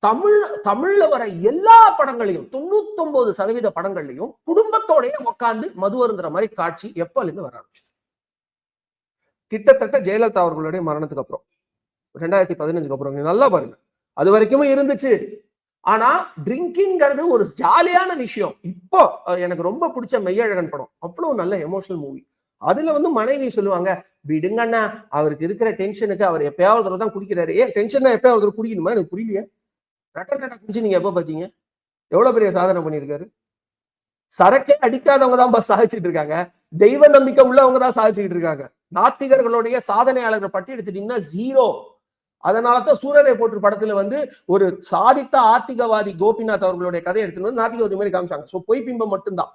தமிழ் தமிழ்ல வர எல்லா படங்களையும் தொண்ணூத்தொன்பது சதவீத படங்கள்லையும் குடும்பத்தோடய உட்காந்து மது வருந்துற மாதிரி காட்சி எப்பலேருந்து வர ஆரம்பிச்சு கிட்டத்தட்ட ஜெயலலிதா அவர்களுடைய மரணத்துக்கு அப்புறம். ரெண்டாயிரத்தி பதினஞ்சுக்கு அப்புறம். நீங்க நல்லா பாருங்க. அது வரைக்குமே இருந்துச்சு. ஆனா ட்ரிங்கிங்கிறது ஒரு ஜாலியான விஷயம். இப்போ எனக்கு ரொம்ப பிடிச்ச மெய்யழகன் படம். அவ்வளவு நல்ல எமோஷனல் மூவி அதுல வந்து மனைவி சொல்லுவாங்க விடுங்கண்ணா அவருக்கு இருக்கிற டென்ஷனுக்கு அவர் எப்பயாவது ஒருத்தர் தான் குடிக்கிறாரு. ஏன் டென்ஷன் எப்பயாவது ஒருத்தர் குடிக்கணுமா? எனக்கு புரியலையே. ரட்டன் ரட்ட குடிச்சு நீங்க எப்ப பாத்தீங்க? எவ்வளவு பெரிய சாதனை பண்ணியிருக்காரு? சரக்கே அடிக்காதவங்க தான் பஸ் சாதிச்சுட்டு இருக்காங்க. தெய்வ நம்பிக்கை உள்ளவங்க தான் சாதிச்சுக்கிட்டு இருக்காங்க. நாத்திகர்களுடைய சாதனையாளர்கள் பட்டி எடுத்துட்டீங்கன்னா ஜீரோ அதனால தான் சூரரை போற்று படத்துல வந்து ஒரு சாதித்த ஆத்திகவாதி கோபிநாத் அவர்களுடைய கதை எடுத்துட்டு வந்து நாத்திகவாதி மாதிரி காமிச்சாங்க. சோ பொய் பிம்பம் மட்டும்தான்.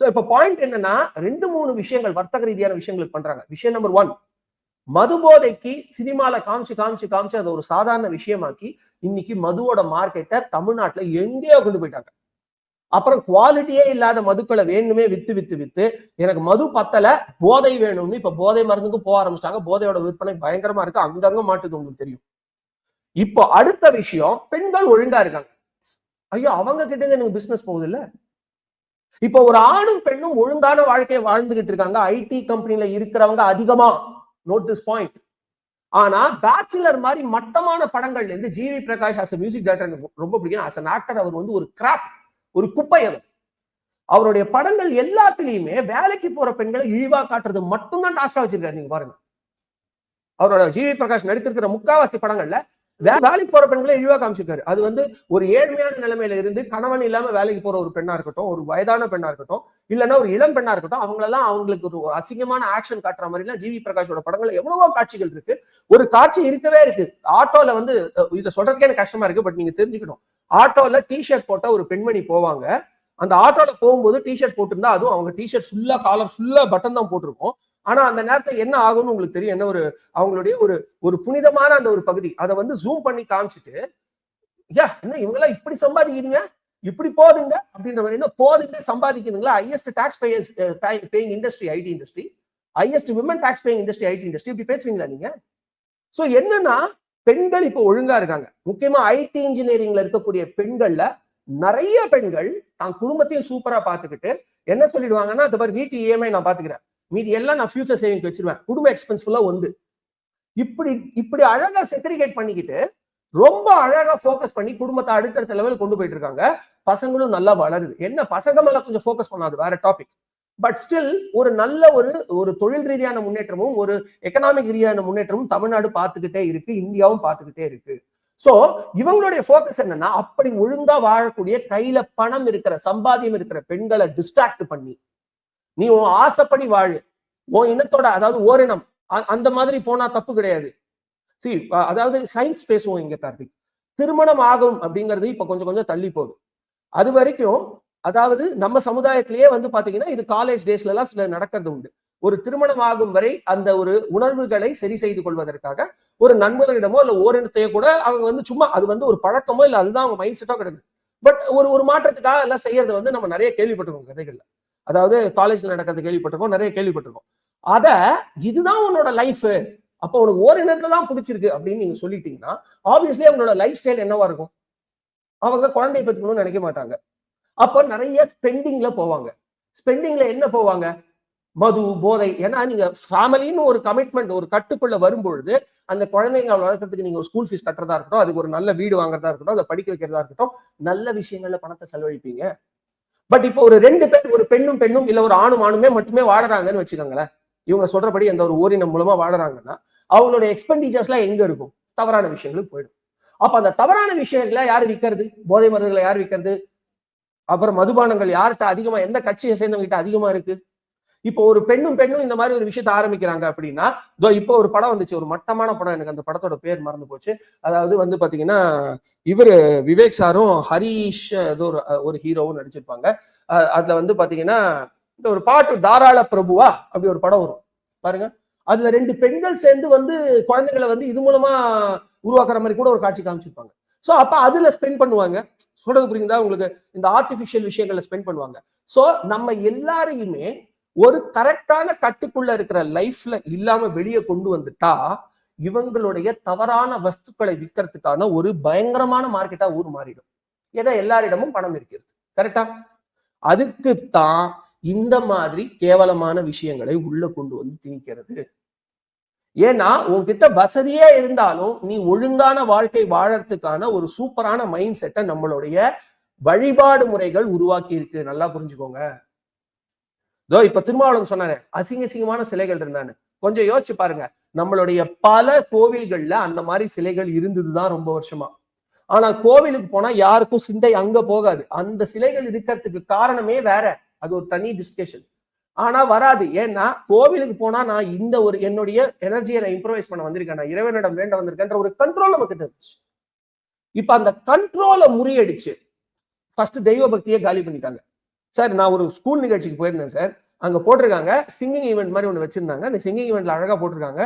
சோ இப்ப பாயிண்ட் என்னன்னா ரெண்டு மூணு விஷயங்கள் வர்த்தக ரீதியான விஷயங்களுக்கு பண்றாங்க. விஷயம் நம்பர் ஒன் மது போதைக்கு சினிமால காமிச்சு காமிச்சு காமிச்சு அதை ஒரு சாதாரண விஷயமாக்கி இன்னைக்கு மதுவோட மார்க்கெட்டை தமிழ்நாட்டுல எங்கேயோ கொண்டு போயிட்டாங்க. அப்புறம் குவாலிட்டியே இல்லாத மதுக்களை வேணுமே வித்து வித்து வித்து எனக்கு மது பத்தல போதை வேணும்னு. இப்ப போதை மருந்துக்கும் போக ஆரம்பிச்சிட்டாங்க. போதையோட விற்பனை பயங்கரமா இருக்கு. அங்கங்க மாட்டுது உங்களுக்கு தெரியும். இப்போ அடுத்த விஷயம் பெண்கள் ஒழுங்கா இருக்காங்க. ஐயோ அவங்க கிட்ட இருந்து எனக்கு பிசினஸ் போகுது இல்ல இப்போ ஒரு ஆணும் பெண்ணும் ஒழுங்கான வாழ்க்கையை வாழ்ந்துகிட்டு இருக்காங்க. ஐடி கம்பெனில இருக்கிறவங்க அதிகமா. நோட் திஸ் பாயிண்ட் ஆனா பேச்சுலர் மாதிரி மட்டமான படங்கள்ல இருந்து GV Prakash as music director எனக்கு ரொம்ப பிடிக்கும். அஸ் அன் ஆக்டர் அவர் வந்து ஒரு கிராப் ஒரு குப்பை அவர் அவருடைய படங்கள் எல்லாத்துலயுமே வேலைக்கு போற பெண்களை இழிவா காட்டுறது மட்டும்தான் டாஸ்கா வச்சிருக்காரு நீங்க பாருங்க. அவரோட ஜிவி பிரகாஷ் நடித்திருக்கிற முக்காவாசி படங்கள்ல வேலைக்கு போற பெண்களை இழிவா காமிச்சிருக்காரு. அது வந்து ஒரு ஏழ்மையான நிலைமையில இருந்து கணவன் இல்லாம வேலைக்கு போற ஒரு பெண்ணா இருக்கட்டும் ஒரு வயதான பெண்ணா இருக்கட்டும் இல்லைன்னா ஒரு இளம் பெண்ணா இருக்கட்டும் அவங்களெல்லாம் அவங்களுக்கு ஒரு அசிங்கமான ஆக்ஷன் காட்டுற மாதிரி எல்லாம் ஜிவி பிரகாஷோட படங்கள்ல எவ்வளவோ காட்சிகள் இருக்கு. ஒரு காட்சி இருக்கவே இருக்கு. ஆட்டோல வந்து இதை சொல்றதுக்கே எனக்கு கஷ்டமா இருக்கு பட் நீங்க தெரிஞ்சுக்கணும். ஆட்டோல டிஷர்ட் போட்ட ஒரு பெண்மணி போவாங்க. அந்த ஆட்டோல போகும்போது டிஷர்ட் போட்டிருந்தா அதுவும் அவங்க டிஷர்ட் ஃபுல்லா காலர் ஃபுல்லா பட்டன் தான் போட்டிருக்கும். ஆனா அந்த நேரத்துல என்ன ஆகும்னு உங்களுக்கு தெரியும்? என்ன ஒரு அவங்களுடைய ஒரு ஒரு புனிதமான அந்த ஒரு பகுதி. அதை வந்து ஜூம் பண்ணி காமிச்சிட்டு யா என்ன இவங்க எல்லாம் இப்படி சம்பாதிக்கிறீங்க? இப்படி போதுங்க? அப்படின்ற மாதிரி என்ன போதுங்க? சம்பாதிக்குதுங்களா highest tax payers paying industry IT industry highest women tax paying industry IT industry இப்படி பேசுவீங்களா நீங்க? சோ என்னன்னா பெண்கள் இப்போ ஒழுங்கா இருக்காங்க. முக்கியமா ஐடி இன்ஜினியரிங்ல இருக்கக்கூடிய பெண்கள்ல நிறைய பெண்கள் தான் குடும்பத்தையும் சூப்பரா பாத்துக்கிட்டு என்ன சொல்லிடுவாங்கன்னா அது மாதிரி வீட்டு இஎம்ஐ நான் பாத்துக்கிறேன் மீதி எல்லாம் நான் ஃபியூச்சர் சேவிங் வச்சிருவேன். குடும்ப எக்ஸ்பென்ஸ் ஃபுல்லா வந்து இப்படி இப்படி அழகா செக்ரிகேட் பண்ணிக்கிட்டு ரொம்ப அழகா ஃபோக்கஸ் பண்ணி குடும்பத்தை அடுத்தடுத்த லெவல் கொண்டு போயிட்டு இருக்காங்க. பசங்களும் நல்லா வளருது. என்ன? பசங்க மேல கொஞ்சம் ஃபோக்கஸ் பண்ணாது வேற டாபிக் பட் ஸ்டில் ஒரு நல்ல ஒரு ஒரு தொழில் ரீதியான முன்னேற்றமும் ஒரு எக்கனாமிக் ரீதியான முன்னேற்றமும் தமிழ்நாடு பார்த்துக்கிட்டே இருக்கு இந்தியாவும் பார்த்துக்கிட்டே இருக்கு. சோ இவங்களுடைய ஃபோக்கஸ் என்னன்னா அப்படி ஒழுங்கா வாழக்கூடிய கையில பணம் இருக்கிற சம்பாதியம் இருக்கிற பெண்களை டிஸ்ட்ராக்ட் பண்ணி நீ உன் ஆசைப்படி வாழு. உன் இனத்தோட அதாவது ஓரினம் அ- அந்த மாதிரி போனா தப்பு கிடையாது. சி அதாவது சயின்ஸ் பேசுவோம் இங்க கார்த்திக். திருமணம் ஆகும் அப்படிங்கிறது இப்ப கொஞ்சம் கொஞ்சம் தள்ளி போகுது. அது வரைக்கும் அதாவது நம்ம சமுதாயத்திலேயே வந்து பாத்தீங்கன்னா இது காலேஜ் டேஸ்ல எல்லாம் சில நடக்கிறது உண்டு. ஒரு திருமணம் ஆகும் வரை அந்த ஒரு உணர்வுகளை சரி செய்து கொள்வதற்காக ஒரு நண்பர்களிடமோ இல்ல ஓரினத்தையோ கூட அவங்க வந்து சும்மா அது வந்து ஒரு பழக்கமோ இல்ல அதுதான் அவங்க மைண்ட் செட்டோ கிடையாது பட் ஒரு ஒரு மாற்றத்துக்காக எல்லாம் செய்யறது வந்து நம்ம நிறைய கேள்விப்பட்டிருக்கோம் கதைகள்ல. அதாவது காலேஜ்ல நடக்கிறது கேள்விப்பட்டிருக்கோம் நிறைய கேள்விப்பட்டிருக்கோம். அத இதுதான் உன்னோட லைஃப் அப்போ உனக்கு ஓரினத்துல தான் பிடிச்சிருக்கு அப்படின்னு நீங்க சொல்லிட்டீங்கன்னா ஆப்வியஸ்லி அவங்களோட லைஃப் ஸ்டைல் என்னவா இருக்கும்? அவங்க குழந்தை பெற்றுக்கணும்னு நினைக்க மாட்டாங்க. அப்போ நிறைய ஸ்பெண்டிங்ல போவாங்க. ஸ்பெண்டிங்ல என்ன போவாங்க? மது போதை. ஏன்னா நீங்க ஃபேமிலின்னு ஒரு கமிட்மெண்ட் ஒரு கட்டுக்குள்ள வரும்பொழுது அந்த குழந்தைங்க வளர்க்கறதுக்கு நீங்க ஒரு ஸ்கூல் ஃபீஸ் கட்டுறதா இருக்கட்டும் அதுக்கு ஒரு நல்ல வீடு வாங்குறதா இருக்கட்டும் அதை படிக்க வைக்கிறதா இருக்கட்டும் நல்ல விஷயங்கள்ல பணத்தை செலவழிப்பீங்க. பட் இப்போ ஒரு ரெண்டு பேர் ஒரு பெண்ணும் பெண்ணும் இல்ல ஒரு ஆணும் ஆணுமே மட்டுமே வாழறாங்கன்னு வச்சுக்கோங்களேன். இவங்க சொல்றபடி அந்த ஒரு ஓரினம் மூலமா வாழறாங்கன்னா அவங்களுடைய எக்ஸ்பெண்டிச்சர்ஸ்லாம் எங்க இருக்கும்? தவறான விஷயங்களுக்கு போயிடும். அப்ப அந்த தவறான விஷயங்களை யாரு விற்கிறது? போதை மருந்துகளை யார் விற்கிறது? அப்புறம் மதுபானங்கள் யார்கிட்ட அதிகமா எந்த கட்சியை சேர்ந்தவங்க கிட்ட அதிகமா இருக்கு? இப்போ ஒரு பெண்ணும் பெண்ணும் இந்த மாதிரி ஒரு விஷயத்த ஆரம்பிக்கிறாங்க அப்படின்னா இப்போ ஒரு படம் வந்துச்சு ஒரு மட்டமான படம் எனக்கு அந்த படத்தோட பேர் மறந்து போச்சு. அதாவது வந்து பாத்தீங்கன்னா இவரு விவேக் சாரும் ஹரீஷ் ஏதோ ஒரு ஒரு ஹீரோவும் நடிச்சிருப்பாங்க. அதுல வந்து பாத்தீங்கன்னா இந்த ஒரு பாட்டு தாராள பிரபுவா அப்படி ஒரு படம் வரும். பாருங்க. அதுல ரெண்டு பெண்கள் சேர்ந்து வந்து குழந்தைகளை வந்து இது மூலமா உருவாக்குற மாதிரி கூட ஒரு காட்சி காமிச்சிருப்பாங்க. சோ அப்ப அதுல ஸ்பெண்ட் பண்ணுவாங்க. சொல்றது புரியுதா உங்களுக்கு? இந்த ஆர்டிபிஷியல் விஷயங்கள்ல ஸ்பெண்ட் பண்ணுவாங்க. சோ நம்ம எல்லாரையுமே ஒரு கரெக்டான கட்டுக்குள்ள இருக்கிற லைஃப்ல இல்லாம வெளியே கொண்டு வந்துட்டா இவங்களுடைய தவறான வஸ்துக்களை விற்கிறதுக்கான ஒரு பயங்கரமான மார்க்கெட்டா ஊர் மாறிடும். ஏன்னா எல்லாரிடமும் பணம் இருக்கிறது. கரெக்டா அதுக்குத்தான் இந்த மாதிரி கேவலமான விஷயங்களை உள்ள கொண்டு வந்து திணிக்கிறது. ஏன்னா உன்கிட்ட வசதியே இருந்தாலும் நீ ஒழுங்கான வாழ்க்கை வாழறதுக்கான ஒரு சூப்பரான மைண்ட் செட்டை நம்மளுடைய வழிபாடு முறைகள் உருவாக்கி இருக்கு நல்லா புரிஞ்சுக்கோங்க. இதோ இப்ப திருமாவளவன் சொன்னாரு அசிங்க அசிங்கமான சிலைகள் இருந்தான்னு. கொஞ்சம் யோசிச்சு பாருங்க. நம்மளுடைய பல கோவில்கள்ல அந்த மாதிரி சிலைகள் இருந்ததுதான் ரொம்ப வருஷமா. ஆனா கோவிலுக்கு போனா யாருக்கும் சிந்தை அங்க போகாது. அந்த சிலைகள் இருக்கிறதுக்கு காரணமே வேற. அது ஒரு தனி டிஸ்கஷன் ஆனா வராது. ஏன்னா கோவிலுக்கு போனா நான் இந்த ஒரு என்னுடைய எனர்ஜியை நான் இம்ப்ரவைஸ் பண்ண வந்திருக்கேன். நான் இறைவனிடம் வேண்ட வந்திருக்கேன்ற ஒரு கண்ட்ரோல் நம்ம கிட்ட இருந்துச்சு. இப்ப அந்த கண்ட்ரோலை முறியடிச்சு ஃபர்ஸ்ட் தெய்வ பக்தியை காலி பண்ணிட்டாங்க. சார் நான் ஒரு ஸ்கூல் நிகழ்ச்சிக்கு போயிருந்தேன் சார். அங்க போட்டிருக்காங்க. சிங்கிங் ஈவெண்ட் மாதிரி ஒன்று வச்சிருந்தாங்க. அந்த சிங்கிங் ஈவெண்ட்ல அழகா போட்டிருக்காங்க.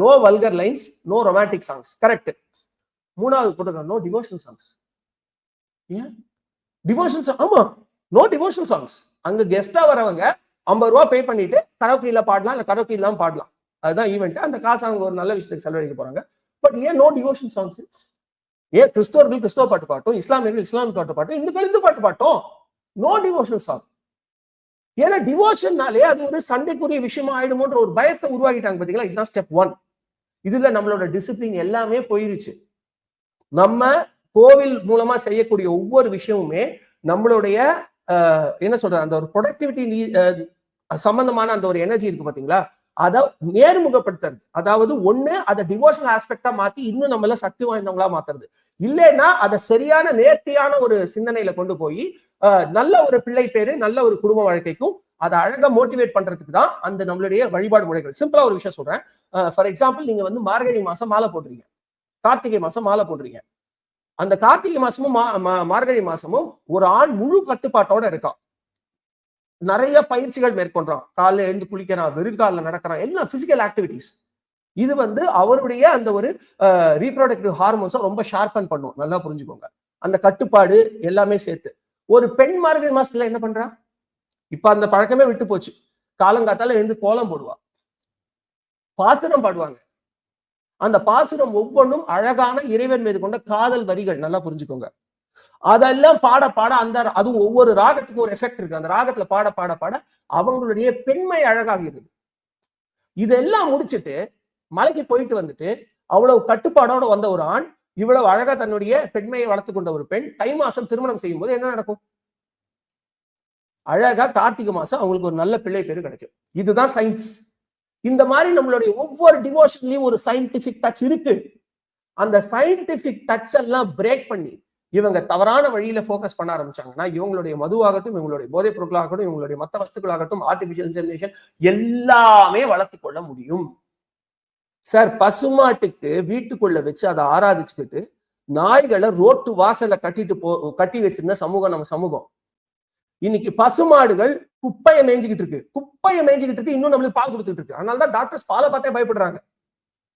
No vulgar lines no romantic songs correct மூணாவது போட்டிருக்காங்க. நோ டிவோஷன் சாங்ஸ் ஏன்? டிவோஷன் ஆமா. நோ டிவோஷனல் சாங்ஸ் அங்க கெஸ்டா வரவங்க ஐம்பது ரூபா பே பண்ணிட்டு கரோக்கியில பாடலாம் இல்ல கரோக்கி இல்லாம பாடலாம். அதுதான் ஈவெண்ட் அந்த காசு அவங்க ஒரு நல்ல விஷயத்துக்கு செலவழிக்க போறாங்க. பட் ஏன் நோ டிவோஷன் சாங்ஸ் ஏன் கிறிஸ்தவர்கள் கிறிஸ்தவ பாட்டு பாட்டும் இஸ்லாமியர்கள் இஸ்லாமிய பாட்டு பாட்டும் இந்துக்கள் இந்து பாட்டு பாட்டும். நோ டிவோஷன் சாங் ஏன்னா டிவோஷன்னாலே அது ஒரு சண்டைக்குரிய விஷயமா ஆயிடுமோன்ற ஒரு பயத்தை உருவாக்கிட்டாங்க பாத்தீங்களா இதுதான் ஸ்டெப் ஒன் இதுல நம்மளோட டிசிப்ளின் எல்லாமே போயிருச்சு. நம்ம கோவில் மூலமா செய்யக்கூடிய ஒவ்வொரு விஷயமுமே நம்மளுடைய அஹ், என்ன சொல்றது? அந்த ஒரு ப்ரொடக்டிவிட்டி சம்பந்தமான அந்த ஒரு எனர்ஜி இருக்கு பாத்தீங்களா அதை நேர்முகப்படுத்துறது. அதாவது ஒண்ணு அதை டிவோஷனல் ஆஸ்பெக்டா மாத்தி இன்னும் நம்மள சக்தி வாய்ந்தவங்களா மாத்துறது. இல்லைன்னா அதை சரியான நேர்த்தியான ஒரு சிந்தனையில கொண்டு போய் நல்ல ஒரு பிள்ளை பேரு நல்ல ஒரு குடும்ப வாழ்க்கைக்கும் அதை அழகா மோட்டிவேட் பண்றதுக்கு தான் அந்த நம்மளுடைய வழிபாடு முறைகள். சிம்பிளா ஒரு விஷயம் சொல்றேன். ஃபார் எக்ஸாம்பிள் நீங்க வந்து மார்கழி மாசம் மாலை போடுறீங்க கார்த்திகை மாசம் மாலை போடுறீங்க அந்த கார்த்திகை மாசமும் மா- மா- மார்கழி மாசமும் ஒரு ஆண் முழு கட்டுப்பாட்டோட இருக்கான் நிறைய பயிற்சிகள் மேற்கொள்றான். காலைல எழுந்து குளிக்கிறான் வெறுங்காலில் நடக்கிறான் எல்லாம் பிசிக்கல் ஆக்டிவிட்டிஸ் இது வந்து அவருடைய அந்த ஒரு ரீப்ரொடக்டிவ் ஹார்மோன்ஸை ரொம்ப ஷார்பன் பண்ணும். நல்லா புரிஞ்சுக்கோங்க. அந்த கட்டுப்பாடு எல்லாமே சேர்த்து. ஒரு பெண் மார்கழி மாசத்துல என்ன பண்றா? இப்ப அந்த பழக்கமே விட்டு போச்சு. காலங்காத்தால எழுந்து கோலம் போடுவா. பாசுரம் பாடுவாங்க. அந்த பாசுரம் ஒவ்வொன்றும் அழகான இறைவன் மீது கொண்ட காதல் வரிகள். நல்லா புரிஞ்சுக்கோங்க. அதெல்லாம் பாட பாட அந்த அதுவும் ஒவ்வொரு ராகத்துக்கும் ஒரு எஃபெக்ட் இருக்கு. அந்த ராகத்துல பாட பாட பாட அவங்களுடைய பெண்மை அழகாகிறது. இதெல்லாம் முடிச்சுட்டு மலைக்கு போயிட்டு வந்துட்டு அவ்வளவு கட்டுப்பாடோட வந்த ஒரு ஆண் இவ்வளவு அழகா தன்னுடைய பெண்மையை வளர்த்து கொண்ட ஒரு பெண் தை மாசம் திருமணம் செய்யும் போது என்ன நடக்கும்? அழகா கார்த்திகை மாசம் அவங்களுக்கு ஒரு நல்ல பிள்ளை பேரு கிடைக்கும். இதுதான் சயின்ஸ் இந்த மாதிரி நம்மளுடைய ஒவ்வொரு டிவோஷன்லயும் ஒரு சயின்டிபிக் டச் இருக்கு. அந்த சயின்டிபிக் டச் எல்லாம் பிரேக் பண்ணி இவங்க தவறான வழியில போக்கஸ் பண்ண ஆரம்பிச்சாங்கன்னா இவங்களுடைய மதுவாகட்டும் இவங்களுடைய போதைப் பொருட்களாகட்டும் இவங்களுடைய மத்த வஸ்துக்களாகட்டும் ஆர்டிபிஷியல் இன்செமினேஷன் எல்லாமே வளர்த்து கொள்ள முடியும். சார் பசுமாட்டுக்கு வீட்டுக்குள்ள வச்சு அதை ஆராதிச்சுக்கிட்டு நாய்களை ரோட்டு வாசல்ல கட்டிட்டு போ கட்டி வச்சிருந்த சமூகம் நம்ம சமூகம். இன்னைக்கு பசுமாடுகள் குப்பையை மேய்ஞ்சிக்கிட்டு இருக்கு. குப்பையை மேய்ஞ்சிக்கிட்டு இருக்கு இன்னும் நம்மளுக்கு பால் கொடுத்துட்டு இருக்கு. அதனால தான் டாக்டர்ஸ் பாலை பார்த்தே பயப்படுறாங்க.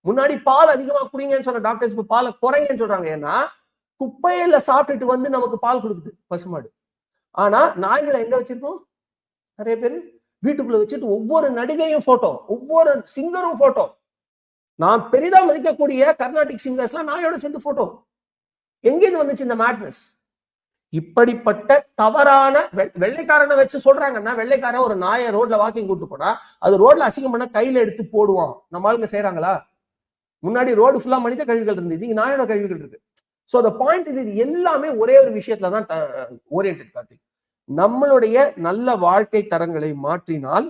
முன்னாடி பால் அதிகமா குடிங்கன்னு சொன்ன டாக்டர்ஸ் இப்ப பாலை குறைங்கன்னு சொல்றாங்க. ஏன்னா குப்பையில சாப்பிட்டுட்டு வந்து நமக்கு பால் கொடுக்குது பசுமாடு. ஆனா நாய்களை எங்க வச்சிருக்கோம் நிறைய பேர் வீட்டுக்குள்ள வச்சுட்டு ஒவ்வொரு நடிகையும் போட்டோ ஒவ்வொரு சிங்கரும் போட்டோ நான் பெரிதா மதிக்கக்கூடிய கர்நாடிக் சிங்கர்ஸ்லாம் நாயோட சேர்ந்து போட்டோ எங்கேருந்து வந்துச்சு இந்த மேட்னஸ் இப்படிப்பட்ட தவறான வெ- வெள்ளைக்காரனை வச்சு சொல்றாங்கன்னா வெள்ளைக்காரன் ஒரு நாயை ரோட்ல வாக்கிங் கூட்டு போனா அது ரோட்ல அசிங்கம் பண்ண கையில எடுத்து போடுவான். நம்ம ஆளுங்க செய்யறாங்களா முன்னாடி ரோடு ஃபுல்லா மனித கழிவுகள் இருந்தது. இங்க நாயோட கழிவுகள் இருக்கு. சோ அந்த பாயிண்ட் இது எல்லாமே ஒரே ஒரு விஷயத்துல தான் ஓரியன்ட் கார்த்திக். நம்மளுடைய நல்ல வாழ்க்கை தரங்களை மாற்றினால்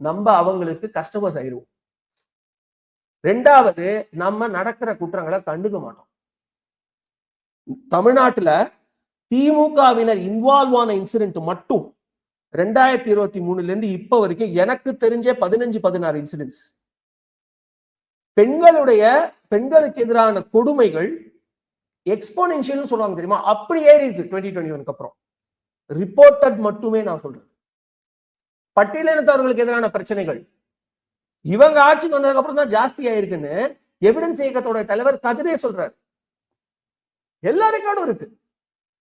நம்ம அவங்களுக்கு கஸ்டமர்ஸ் ஆயிடுவோம் ரெண்டாவது நம்ம நடக்கிற குற்றங்களை கண்டுக்க மாட்டோம். தமிழ்நாட்டுல திமுகவினர் இன்வால்வ் ஆன இன்சிடென்ட் மட்டும் ரெண்டாயிரத்தி இருபத்தி மூணுல இருந்து இப்ப வரைக்கும் எனக்கு தெரிஞ்ச பதினஞ்சு பதினாறு இன்சிடென்ட்ஸ் பெண்களுடைய பெண்களுக்கு எதிரான கொடுமைகள் எக்ஸ்போனென்ஷியல் சொல்லுவாங்க தெரியுமா? அப்படி ஏறி இருக்கு டுவெண்ட்டி டுவெண்ட்டி ஒனுக்கு அப்புறம். ரிப்போர்ட்டட் மட்டுமே நான் சொல்றேன் பட்டியலினத்தவர்களுக்கு எதிரான பிரச்சனைகள். இவங்க ஆட்சிக்கு வந்ததுக்கு அப்புறம் தான் ஜாஸ்தி ஆயிருக்குன்னு எவிடன்ஸ் இயக்கத்தோட தலைவர் கதிரே சொல்றாரு. எல்லா ரெக்கார்டும் இருக்கு.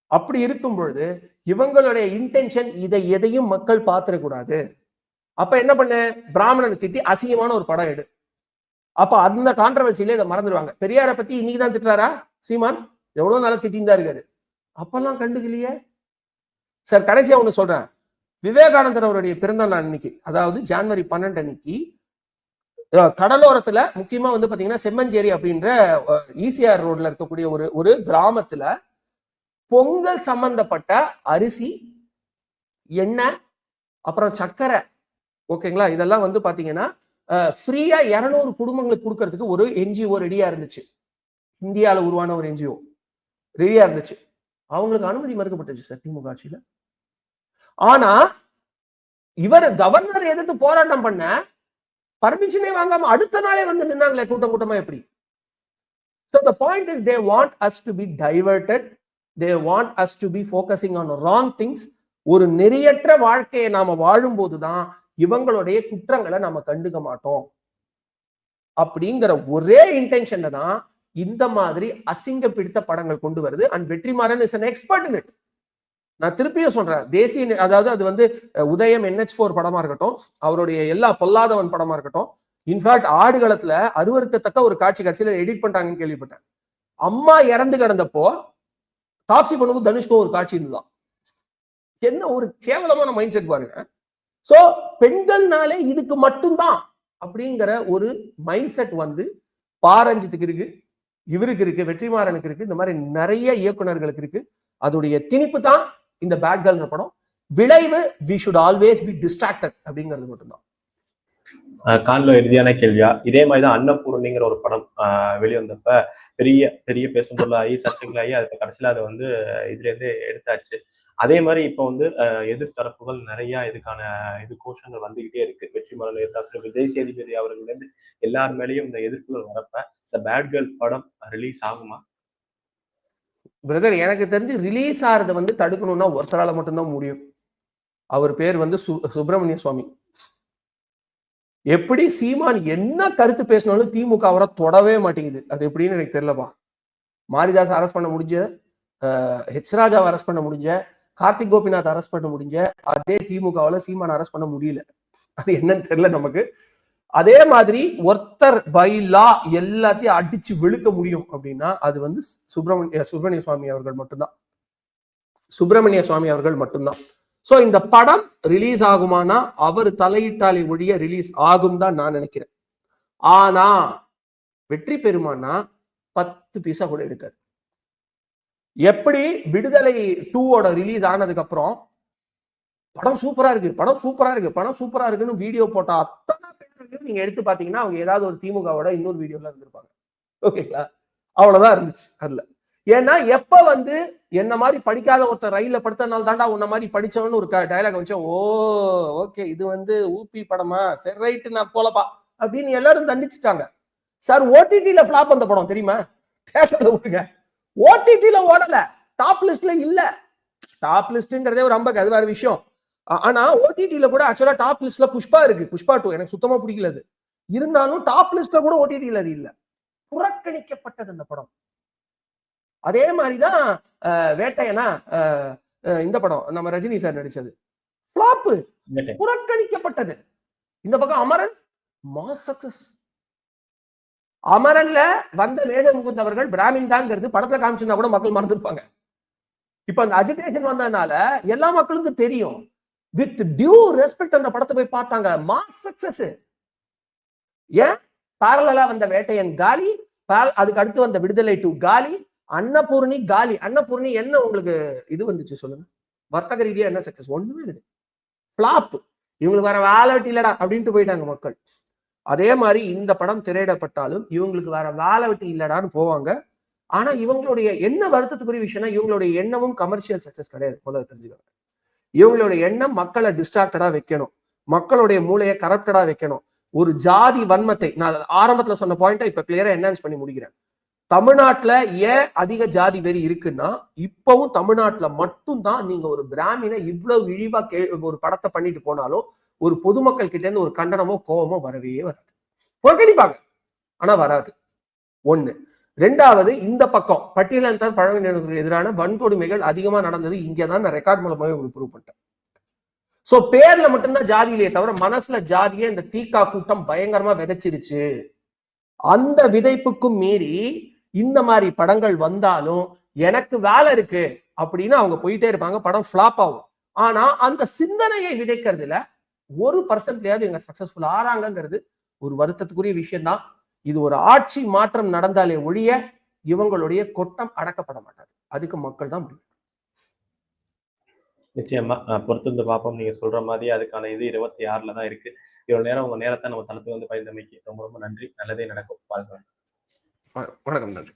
அப்படி இருக்கும் பொழுது இவங்களுடைய இன்டென்ஷன் இதை எதையும் மக்கள் பார்த்திடக்கூடாது. அப்ப என்ன பண்ண? பிராமணனை திட்டி அசிங்கமான ஒரு படம் எடு. அப்ப அந்த கான்ட்ரவர்சியில இதை மறந்துடுவாங்க. பெரியாரை பத்தி இன்னைக்கு தான் திட்டுறாரா? சீமான் எவ்வளவு நாளா திட்டின்னு தான் இருக்காரு. அப்பெல்லாம் கண்டுக்கலையே. சார் கடைசியா ஒண்ணு சொல்றேன். விவேகானந்தர் அவருடைய பிறந்த நாள் அன்னைக்கு அதாவது ஜான்வரி பன்னெண்டு அன்னைக்கு கடலோரத்துல முக்கியமா வந்து பாத்தீங்கன்னா செம்மஞ்சேரி அப்படின்ற ஈசிஆர் ரோட்ல இருக்கக்கூடிய ஒரு ஒரு கிராமத்துல பொங்கல் சம்பந்தப்பட்ட அரிசி எண்ணெய் அப்புறம் சர்க்கரை ஓகேங்களா? இதெல்லாம் வந்து பாத்தீங்கன்னா ஃப்ரீயா இருநூறு குடும்பங்களுக்கு கொடுக்கறதுக்கு ஒரு என்ஜிஓ ரெடியா இருந்துச்சு. இந்தியாவில் உருவான ஒரு என்ஜிஓ ரெடியா இருந்துச்சு. அவங்களுக்கு அனுமதி மறுக்கப்பட்டுச்சு சார் திமுக ஆட்சியில. ஆனா இவர் கவர்னர் எதிர்த்து போராட்டம் பண்ண பர்மிஷனே வாங்காம அடுத்த நாளே வந்து நின்னாங்களே கூட்டம் கூட்டமா எப்படி? So the point is they want us to be diverted. They want us to be focusing on wrong things. ஒரு நெறியற்ற வாழ்க்கையை நாம வாழும்போதுதான் இவங்களுடைய குற்றங்களை நாம கண்டுக்க மாட்டோம். அப்படிங்கிற ஒரே இன்டென்ஷன்ல தான் இந்த மாதிரி அசிங்க பிடித்த படங்கள் கொண்டு வருது. And Vetrimaaran is an expert in it நான் திருப்பியும் சொல்றேன். தேசிய அதாவது அது வந்து உதயம் என்ஹெச் ஃபோர் படமா இருக்கட்டும் அவருடைய எல்லா பொல்லாதவன் படமா இருக்கட்டும் இன்ஃபேக்ட் ஆடுகளத்துல அருவருக்கத்தக்க ஒரு காட்சி காட்சியில எடிட் பண்றாங்கன்னு கேள்விப்பட்டேன். அம்மா இறந்து கிடந்தப்போ தாப்சி பண்ணுக்கும் தனுஷ்கும் ஒரு காட்சி இருந்துதான் என்ன ஒரு கேவலமான மைண்ட் செட் பாருங்க. சோ பெண்கள்னாலே இதுக்கு மட்டும்தான் அப்படிங்கிற ஒரு மைண்ட் செட் வந்து பாரஞ்சித்துக்கு இருக்கு. இவருக்கு இருக்கு வெற்றிமாறனுக்கு இருக்கு இந்த மாதிரி நிறைய இயக்குனர்களுக்கு இருக்கு. அதோடைய திணிப்பு தான் இந்த பேட் கேர்ள்ன்ற படம். விளைவு we should always be distracted அப்படிங்கிறது மட்டும்தான். அஹ் இறுதியான கேள்வியா? இதே மாதிரிதான் அன்னபூர்ணிங்கிற ஒரு படம் வெளிவந்தப்ப பெரிய பெரிய பேசும் பொருளாகி சர்ச்சைகளாகி அது கடைசியில அதை வந்து இதுல இருந்து எடுத்தாச்சு. அதே மாதிரி இப்போ வந்து எதிர்த்தரப்புகள் நிறைய இதுக்கான இது கோஷங்கள் வந்துகிட்டே இருக்கு. வெற்றிமாறன் எடுத்தாச்சு விஜய் சேதுபதி அவர்கள் இருந்து எல்லார் மேலேயும் இந்த எதிர்ப்புகள் வரப்ப இந்த பேட் கேர்ள் படம் ரிலீஸ் ஆகுமா? பிரதர் எனக்கு தெரிஞ்சு ரிலீஸ் ஆறதை வந்து தடுக்கணும்னா ஒருத்தரால மட்டும்தான் முடியும். அவர் பேர் வந்து சு- சுப்பிரமணிய சுவாமி. எப்படி சீமான் என்ன கருத்து பேசினாலும் திமுக அவரை தொடவே மாட்டேங்குது. அது எப்படின்னு எனக்கு தெரியலப்பா. மாரிதாஸ் அரெஸ்ட் பண்ண முடிஞ்ச அஹ், ஹெச் ராஜாவை அரெஸ்ட் பண்ண முடிஞ்ச கார்த்திக் கோபிநாத் அரெஸ்ட் பண்ண முடிஞ்ச அதே திமுகவால சீமான் அரெஸ்ட் பண்ண முடியல. அது என்னன்னு தெரியல நமக்கு. அதே மாதிரி ஒருத்தர் பைலா எல்லாத்தையும் அடிச்சு வெளுக்க முடியும் அப்படின்னா அது வந்து சுப்பிரமணிய சுப்பிரமணிய சுவாமி அவர்கள் மட்டும்தான். சுப்பிரமணிய சுவாமி அவர்கள் மட்டும்தான். சோ இந்த படம் ரிலீஸ் ஆகுமானா அவர் தலையிட்டாலே ஒழிய ரிலீஸ் ஆகும் தான் நான் நினைக்கிறேன். ஆனா வெற்றி பெறுமானா பத்து பைசா கூட எடுக்காது. எப்படி விடுதலை டூவோட ரிலீஸ் ஆனதுக்கு அப்புறம் படம் சூப்பரா இருக்கு படம் சூப்பரா இருக்கு படம் சூப்பரா இருக்குன்னு வீடியோ போட்ட அத்தனை பேருக்கு நீங்க எடுத்து பாத்தீங்கன்னா அவங்க ஏதாவது ஒரு திமுகவோட இன்னொரு வீடியோல இருந்திருப்பாங்க. ஓகேங்களா அவ்வளவுதான் இருந்துச்சு அதுல. ஏன்னா எப்ப வந்து என்ன மாதிரி படிக்காத ஒருத்தர் ரயில்ல படுத்தனால தாண்டா உன்ன மாதிரி படிச்சவன்னு ஒரு டயலாக் வச்சோம் ஓ ஓகே இது வந்து ஊபி படமா? சரி ரைட்டு நான் போலப்பா. அப்படின்னு எல்லாரும் தண்டிச்சுட்டாங்க. சார் ஓடிடில ஃபிளாப் அந்த படம் தெரியுமா? தேட்டர்ல விடுங்க. ஓடிடில ஓடல. டாப் லிஸ்ட்ல இல்ல. டாப் லிஸ்ட்ங்கிறதே ஒரு அம்பக்கு அது வேற விஷயம். ஆனா ஓடிடில கூட ஆக்சுவலா டாப் லிஸ்ட்ல புஷ்பா இருக்கு. புஷ்பா டூ எனக்கு சுத்தமா பிடிக்கல அது. இருந்தாலும் டாப் லிஸ்ட்ல கூட ஓடிடில அது இல்ல. புறக்கணிக்கப்பட்டது அந்த படம். அதே மாதிரிதான் வேட்டையனா இந்த படம். நம்ம ரஜினி சார் நடிச்சது. ஃபிளாப்பு புறக்கணிக்கப்பட்டது. இந்த பக்கம் அமரன் மாஸ் சக்சஸ். அமரன்ல வந்த வேத முகுந்த் அவர்கள் பிராமின் தாங்கிறது படத்துல காமிச்சிருந்தா கூட மக்கள் மறந்துருப்பாங்க. இப்ப அந்த அஜிடேஷன் வந்ததுனால எல்லா மக்களுக்கும் தெரியும். வித் டியூ ரெஸ்பெக்ட் அந்த படத்தை போய் பார்த்தாங்க. மாஸ் சக்சஸ் ஏன்? பேரலா வந்த வேட்டையன் காலி அதுக்கு அடுத்து வந்த விடுதலை டு காலி அன்னபூர்ணி காலி. அன்னபூர்ணி என்ன உங்களுக்கு இது வந்துச்சு சொல்லுங்க? வர்த்தக ரீதியா என்ன சக்சஸ் ஒண்ணுமே கிடையாது. பிளாப் இவங்களுக்கு வேற வேலை வெட்டி இல்லடா அப்படின்ட்டு போயிட்டாங்க மக்கள். அதே மாதிரி இந்த படம் திரையிடப்பட்டாலும் இவங்களுக்கு வேற வேலை வெட்டி இல்லடான்னு போவாங்க. ஆனா இவங்களுடைய என்ன வருத்தத்துக்குரிய விஷயம்னா இவங்களுடைய எண்ணமும் கமர்ஷியல் சக்சஸ் கிடையாது. போல தெரிஞ்சுக்கோங்க. இவங்களுடைய எண்ணம் மக்களை டிஸ்ட்ராக்டடா வைக்கணும். மக்களுடைய மூளையை கரப்டடா வைக்கணும். ஒரு ஜாதி வன்மத்தை நான் ஆரம்பத்துல சொன்ன பாயிண்ட்டை இப்ப கிளியரா என்ஹான்ஸ் பண்ணி முடிக்கிறேன். தமிழ்நாட்டுல ஏன் அதிக ஜாதி வெறி இருக்குன்னா இப்பவும் தமிழ்நாட்டுல மட்டும்தான் நீங்க ஒரு பிராமினை இவ்வளவு இழிவா கே ஒரு படத்தை பண்ணிட்டு போனாலும் ஒரு பொதுமக்கள் கிட்ட இருந்து ஒரு கண்டனமோ கோபமோ வரவே வராது. புறக்கணிப்பாங்க. ஆனா வராது. ஒண்ணு ரெண்டாவது இந்த பக்கம் பட்டியலந்தார் பழங்குடியினருக்கு எதிரான வன்கொடுமைகள் அதிகமா நடந்தது. இங்கதான் நான் ரெக்கார்ட் மூலமாகவே உங்களுக்கு ப்ரூவ் பண்ணிட்டேன். சோ பேர்ல மட்டும்தான் ஜாதி இல்லையே தவிர மனசுல ஜாதியே இந்த தீக்கா கூட்டம் பயங்கரமா விதைச்சிருச்சு. அந்த விதைப்புக்கும் மீறி இந்த மாதிரி படங்கள் வந்தாலும் எனக்கு வேலை இருக்கு அப்படின்னு அவங்க போயிட்டே இருப்பாங்க. படம் ஃபிளாப் ஆகும். ஆனா அந்த சிந்தனையை விதைக்கிறதுல ஒரு பர்சன்ட்லயாவது இவங்க சக்சஸ்ஃபுல் ஆறாங்கிறது ஒரு வருத்தத்துக்குரிய விஷயம்தான். இது ஒரு ஆட்சி மாற்றம் நடந்தாலே ஒழிய இவங்களுடைய கொட்டம் அடக்கப்பட மாட்டாது. அதுக்கு மக்கள் தான் முடியும் நிச்சயமா. பொறுத்திருந்து பார்ப்போம். நீங்க சொல்ற மாதிரி அதுக்கான இது இருபத்தி ஆறுல தான் இருக்கு. இவ்வளவு நேரம் உங்க நேரத்தை நம்ம தளத்துக்கு வந்து பயந்தமைக்கு ரொம்ப ரொம்ப நன்றி. நல்லதே நடக்கும். வாழ்க்கை வணக்கம். நன்றி.